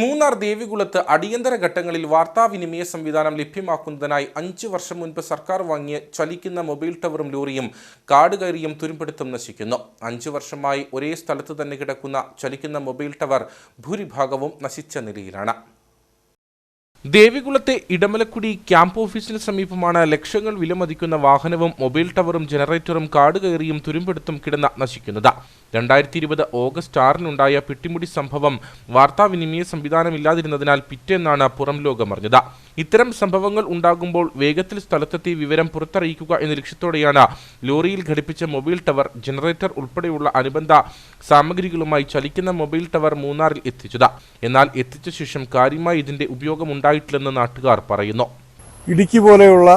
മൂന്നാർ ദേവികുളത്ത് അടിയന്തര ഘട്ടങ്ങളിൽ വാർത്താവിനിമയ സംവിധാനം ലഭ്യമാക്കുന്നതിനായി അഞ്ചു വർഷം മുൻപ് സർക്കാർ വാങ്ങിയ ചലിക്കുന്ന മൊബൈൽ ടവറും ലോറിയും കാട് കയറിയും തുരുമ്പെടുത്തും നശിക്കുന്നു. അഞ്ചു വർഷമായി ഒരേ സ്ഥലത്ത് തന്നെ കിടക്കുന്ന ചലിക്കുന്ന മൊബൈൽ ടവർ ഭൂരിഭാഗവും നശിച്ച നിലയിലാണ്. ദേവികുളത്തെ ഇടമലക്കുടി ക്യാമ്പ് ഓഫീസിന് സമീപമാണ് ലക്ഷങ്ങൾ വിലമതിക്കുന്ന വാഹനവും മൊബൈൽ ടവറും ജനറേറ്ററും കാട് കയറിയും തുരുമ്പെടുത്തും കിടന്ന നശിക്കുന്നത്. രണ്ടായിരത്തി ഇരുപത് ഓഗസ്റ്റ് ആറിനുണ്ടായ പിട്ടിമുടി സംഭവം വാർത്താവിനിമയ സംവിധാനമില്ലാതിരുന്നതിനാൽ പിറ്റേന്നാണ് പുറം ലോകമറിഞ്ഞത് ഇത്തരം സംഭവങ്ങൾ ഉണ്ടാകുമ്പോൾ വേഗത്തിൽ സ്ഥലത്തെത്തി വിവരം പുറത്തറിയിക്കുക എന്ന ലക്ഷ്യത്തോടെയാണ് ലോറിയിൽ ഘടിപ്പിച്ച മൊബൈൽ ടവർ ജനറേറ്റർ ഉൾപ്പെടെയുള്ള അനുബന്ധ സാമഗ്രികളുമായി ചലിക്കുന്ന മൊബൈൽ ടവർ മൂന്നാറിൽ എത്തിച്ചത്. എന്നാൽ എത്തിച്ച ശേഷം കാര്യമായി ഇതിന്റെ ഉപയോഗം ഉണ്ടായിട്ടില്ലെന്ന് നാട്ടുകാർ പറയുന്നു. ഇടുക്കി പോലെയുള്ള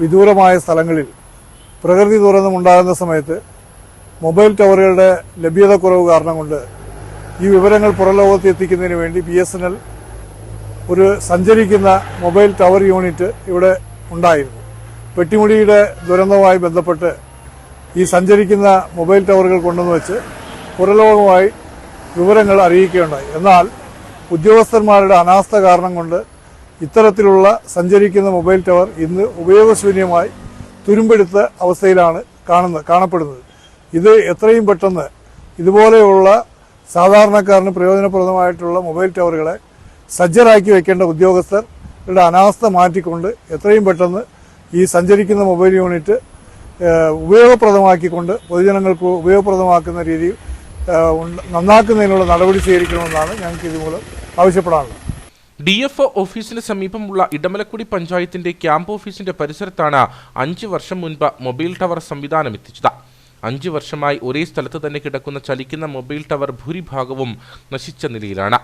വിദൂരമായ സ്ഥലങ്ങളിൽ പ്രകൃതി ദുരന്തമുണ്ടാകുന്ന സമയത്ത് മൊബൈൽ ടവറുകളുടെ ലഭ്യത കുറവ് കാരണം കൊണ്ട് ഈ വിവരങ്ങൾ പുറലോകത്ത് എത്തിക്കുന്നതിന് വേണ്ടി ബി എസ് എൻ എൽ ഒരു സഞ്ചരിക്കുന്ന മൊബൈൽ ടവർ യൂണിറ്റ് ഇവിടെ ഉണ്ടായിരുന്നു. പെട്ടിമുടിയുടെ ദുരന്തവുമായി ബന്ധപ്പെട്ട് ഈ സഞ്ചരിക്കുന്ന മൊബൈൽ ടവറുകൾ കൊണ്ടുവന്ന് വെച്ച് പുറലോകമായി വിവരങ്ങൾ അറിയിക്കുകയുണ്ടായി. എന്നാൽ ഉദ്യോഗസ്ഥന്മാരുടെ അനാസ്ഥ കാരണം കൊണ്ട് ഇത്തരത്തിലുള്ള സഞ്ചരിക്കുന്ന മൊബൈൽ ടവർ ഇന്ന് ഉപയോഗശൂന്യമായി തുരുമ്പെടുത്ത അവസ്ഥയിലാണ് കാണുന്നത് കാണപ്പെടുന്നത്. ഇത് എത്രയും പെട്ടെന്ന് ഇതുപോലെയുള്ള സാധാരണക്കാരന് പ്രയോജനപ്രദമായിട്ടുള്ള മൊബൈൽ ടവറുകളെ സജ്ജരാക്കി വെക്കേണ്ട ഉദ്യോഗസ്ഥരുടെ അനാസ്ഥ മാറ്റിക്കൊണ്ട് എത്രയും പെട്ടെന്ന് ഈ സഞ്ചരിക്കുന്ന മൊബൈൽ യൂണിറ്റ് ഉപയോഗപ്രദമാക്കിക്കൊണ്ട് പൊതുജനങ്ങൾക്ക് ഉപയോഗപ്രദമാക്കുന്ന രീതിയിൽ നന്നാക്കുന്നതിനുള്ള നടപടി സ്വീകരിക്കണമെന്നാണ് ഞങ്ങൾക്ക് ഇതുമൂലം ആവശ്യപ്പെടാനുള്ളത്. ഡി എഫ് ഒ ഓഫീസിന് സമീപമുള്ള ഇടമലക്കുടി പഞ്ചായത്തിന്റെ ക്യാമ്പ് ഓഫീസിന്റെ പരിസരത്താണ് അഞ്ച് വർഷം മുൻപ് മൊബൈൽ ടവർ സംവിധാനം എത്തിച്ചത്. അഞ്ച് വർഷമായി ഒരേ സ്ഥലത്ത് തന്നെ കിടക്കുന്ന ചലിക്കുന്ന മൊബൈൽ ടവർ ഭൂരിഭാഗവും നശിച്ച നിലയിലാണ്.